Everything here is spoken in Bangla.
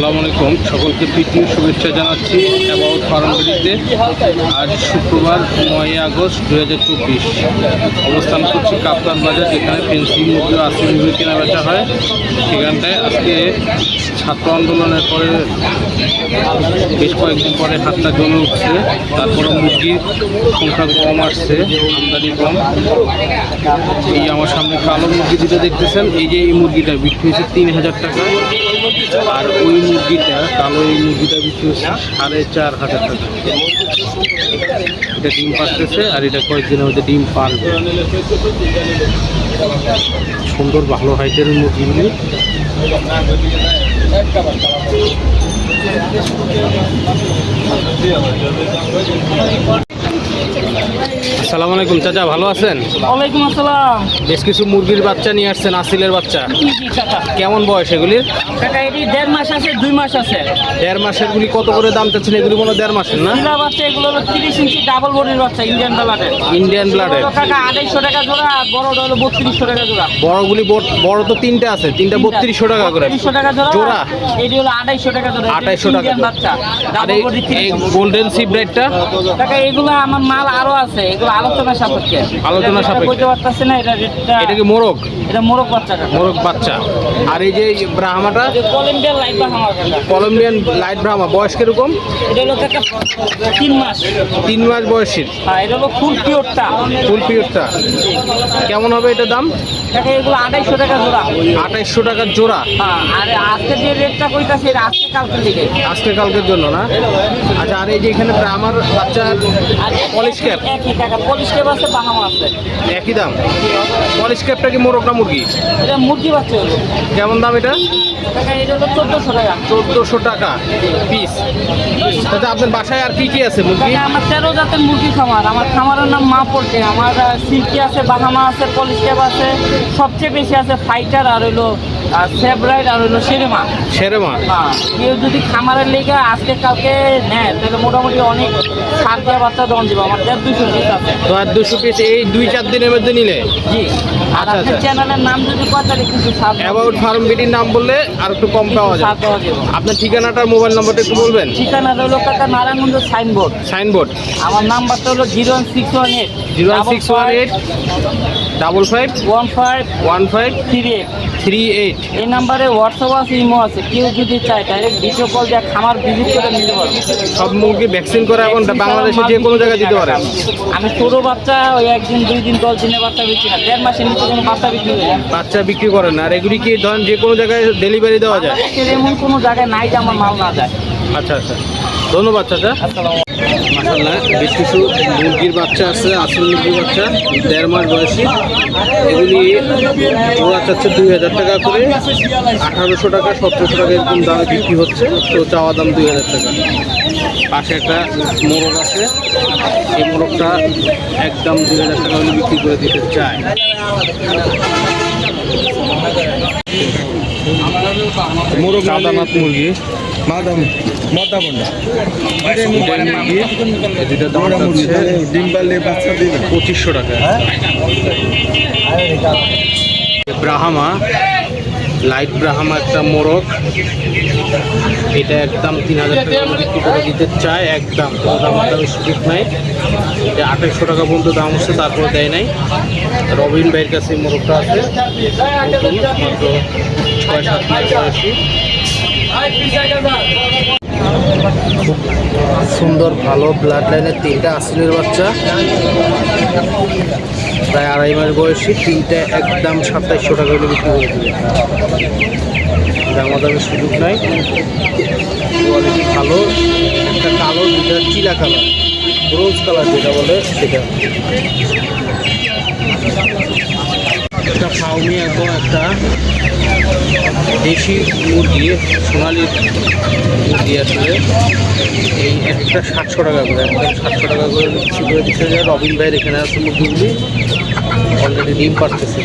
আসসালামু আলাইকুম। সকলকে প্রীতি শুভেচ্ছা জানাচ্ছি অ্যাবাউট ফার্মগুলিতে আজ শুক্রবার নয় আগস্ট দু হাজার চব্বিশ। অবস্থান করছি কাপ্তান বাজার, যেখানে পেন্সিল মুরগি কেনা বেচা হয়। সেখানটায় আজকে ছাত্র আন্দোলনের পরে বেশ কয়েকদিন পরে হাতটা জমে উঠছে তারপরে মুরগির সংখ্যা কম আসছে, আমদানি কম। এই আমার সামনে কালো মুরগি দুটো দেখতেছেন, এই যে এই মুরগিটা বিক্রি হয়েছে তিন হাজার টাকা, আর ওই মুরগিটা, কালো এই মুরগিটা বিক্রি হচ্ছে সাড়ে চার হাজার টাকা। এটা ডিম পাচ্ছে আর এটা কয়েকদিনের মধ্যে ডিম পারবে সুন্দর ভালো হাইটের মুরগিগুলি 確かに。আসসালামু আলাইকুম চাচা ভালো আছেন? ওয়ালাইকুম আসসালাম। বেশ কিছু মুরগির বাচ্চা নিয়ে আসছেন আসিলের বাচ্চা। কাকা কেমন বয়স এগুলির? কাকা এটি দেড় মাস আছে দুই মাস আছে। দেড় মাসের গুলি কত করে দাম চাচ্ছেন? এগুলি মনে দেড় মাসের না? জিরা বাচ্চা এগুলো হলো তিরিশ ইঞ্চি ডাবল বডির বাচ্চা ইন্ডিয়ান ব্লাডের ইন্ডিয়ান ব্লাডের কাকা আড়াইশো টাকা জোড়া আর বড়টা হলো বত্রিশশো টাকা জোড়া। বড়গুলি বড়- বড় তো তিনটে আছে তিনটা বত্রিশশো টাকা করে। বত্রিশশো টাকা জোড়া জোড়া? এটি হলো আড়াইশো টাকা জোড়া আড়াইশো টাকা ইন্ডিয়ান বাচ্চা ডাবল বডি গোল্ডেন সিপ টাকা এগুলো আমার মাল আরও আছে এগুলো আলোচনা সাপেক্ষে। আলোচনা সাপেক্ষে। বলতে পারতেছে না এটা রেটটা এটা কি মোরগ? এটা মোরগ বাচ্চা মোরগ বাচ্চা। আর এই যে ব্রাহ্মাটা? কলম্বিয়ার লাইট বা আমার কাকা কলম্বিয়ান লাইট ব্রাহ্মা বয়স কীরকম? এটা হলো কাকা তিন মাস। তিন মাস বয়সের হ্যাঁ এটা হলো ফুল পিওরটা। ফুল পিরিয়ডটা কেমন হবে এটা দাম? দেখো এগুলো আড়াইশো টাকা জোড়া। আঠাইশশো টাকার জোড়া। হ্যাঁ আর আজকে যে রেটটা কইতাছে এটা আজকে কালকের দিকে। আজকে কালকের জন্য না? আচ্ছা আর এই যে এখানে আমার বাচ্চার আর পলিশ ক্যাপ? একই টাকা। পলিশ ক্যাপ আছে বাহামা আছে। একই দাম? পলিশ ক্যাপটা কি মোরগ না মুরগি? এটা মুরগি বাচ্চা হলো। কেমন দাম এটা? এটা হলো চোদ্দোশো টাকা। চোদ্দোশো টাকা পিস আচ্ছা আপনার বাসায় আর কি কি আছে মুরগি? আমার তেরো জাতের মুরগি খামার। আমার খামারের নাম মা পড়ছে আমার সিল্কি আছে বাহামা আছে পলিশ ক্যাপ আছে। সবচেয়ে বেশি আছে ফাইটার আর হইল সেভরাইড আর হইল সেরেমা সেরেমা হ্যাঁ কেউ যদি খামারের লেগে আজকে কালকে নেয় তাহলে মোটামুটি অনেক সার দেওয়া বাচ্চা দন দিব আমার দুশো পিস এই দুই চার দিনের মধ্যে নিলে? আচ্ছা, আচ্ছা। চ্যানেলের নাম যদি তাহলে কিছু অ্যাবাউট ফার্ম বিডির নাম বললে আর একটু কম পাওয়া যাবে। আপনার ঠিকানাটার মোবাইল নম্বরটা একটু বলবেন? ঠিকানা হলো কাকা নারায়ণগঞ্জ সাইনবোর্ড সাইনবোর্ড আমার নাম্বারটা হলো zero six one eight zero six one eight double five one five one five three eight three eight এই নাম্বারে হোয়াটসঅ্যাপ আছে ইমো আছে কেউ যদি চায় ডাইরেক্ট ভিডিও কল দিয়ে খামার ভিজিট করে নিতে পারবে। সব মুরগি ভ্যাকসিন করে এখন বাংলাদেশে যে কোনো জায়গায় দিতে পারেন আমি ছোটো বাচ্চা ওই একদিন দুই দিন দশ দিনের বাচ্চা বেশি না দেড় মাসের নিচে কোনো বাচ্চা বিক্রি হয়ে বাচ্চা বিক্রি করেন আর এগুলি কি ধরেন যে কোনো জায়গায় ডেলিভারি দেওয়া যায়? এমন কোনো জায়গায় নাই যে আমার মাল না যায়। আচ্ছা আচ্ছা। ধন্যবাদ, চাচা। মাসাল্লাহ বেশ কিছু মুরগির বাচ্চা আছে আসল মুরগির বাচ্চা, দেড় মাস বয়সী। এগুলি ওরা চাচ্ছে দুই হাজার টাকা করে। আঠারোশো টাকা, সতেরোশো টাকা এরকম দামে বিক্রি হচ্ছে। তো চাওয়া দাম দুই হাজার টাকা। পাশে একটা মোরগ আছে। সেই মোরগটা একদম দুই হাজার টাকা হলে বিক্রি করে দিতে চায়। মোরগ কাদানাথ মুরগি। মদা দাম ডিম পারলে বাচ্চা দিবে। পঁচিশশো টাকা। ব্রাহামা লাইট ব্রাহামা একটা মোরগ। এটা একদম তিন হাজার টাকা করে বিক্রি করে দিতে চায় একদম কোনো দাম দামের সুযোগ নাই। এটা আঠাইশশো টাকা পর্যন্ত দাম হচ্ছে তারপরে দেয় নাই। রবিন ভাইয়ের কাছে মোরগটা আছে। মাত্র ছয় সাত মাস বয়সী। সুন্দর, ভালো ব্লাড লাইনের তিনটা আসলের বাচ্চা। প্রায় আড়াই মাস বয়সী, তিনটা একদম সাতাইশশো টাকা করে বিক্রি করে দিবে দামাদামের সুযোগ নাই। কোয়ালিটি ভালো, একটা কালো দুটা চিলা কালার ব্রোঞ্জ কালার যেটা বলে সেটা। একটা ফাউমি এবং একটা দেশি মুরগি সোনালি মুরগি আসলে এই একটা সাতশো টাকা করে, একদম সাতশো টাকা করে বিক্রি করে দিচ্ছে যে রবিন ভাইয়ের এখানে আছে মুরগিগুলি। অলরেডি ডিম পারতেছে।